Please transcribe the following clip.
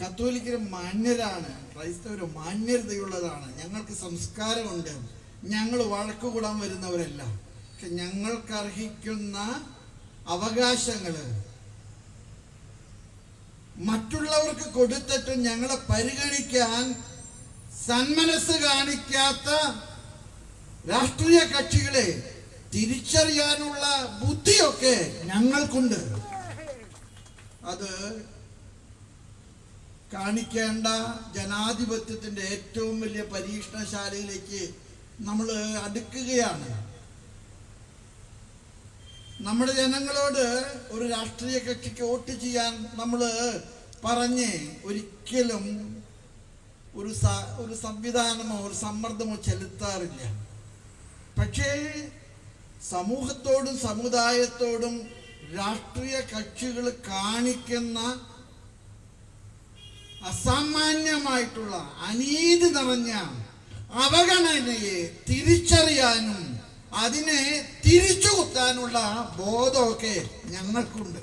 കത്തോലിക്കര് മാന്യരാണ് ക്രൈസ്തവർ മാന്യതയുള്ളതാണ് ഞങ്ങൾക്ക് സംസ്കാരമുണ്ട് ഞങ്ങൾ വഴക്ക് കൂടാൻ വരുന്നവരല്ല. പക്ഷെ ഞങ്ങൾക്ക് അർഹിക്കുന്ന അവകാശങ്ങൾ മറ്റുള്ളവർക്ക് കൊടുത്തിട്ട് ഞങ്ങളെ പരിഗണിക്കാൻ സന്മനസ് കാണിക്കാത്ത രാഷ്ട്രീയ കക്ഷികളെ തിരിച്ചറിയാനുള്ള ബുദ്ധിയൊക്കെ ഞങ്ങൾക്കുണ്ട്. അത് കാണിക്കേണ്ട ജനാധിപത്യത്തിന്റെ ഏറ്റവും വലിയ പരീക്ഷണശാലയിലേക്ക് നമ്മൾ അടുക്കുകയാണ്. നമ്മുടെ ജനങ്ങളോട് ഒരു രാഷ്ട്രീയ കക്ഷിക്ക് വോട്ട് ചെയ്യാൻ നമ്മൾ പറഞ്ഞ് ഒരിക്കലും ഒരു ഒരു സംവിധാനമോ ഒരു സമ്മർദ്ദമോ ചെലുത്താറില്ല. പക്ഷേ സമൂഹത്തോടും സമുദായത്തോടും രാഷ്ട്രീയ കക്ഷികൾ കാണിക്കുന്ന അസാമാന്യമായിട്ടുള്ള അനീതി നിറഞ്ഞ അവഗണനയെ തിരിച്ചറിയാനും അതിനെ തിരിച്ചു കുത്താനുള്ള ബോധമൊക്കെ ഞങ്ങൾക്കുണ്ട്.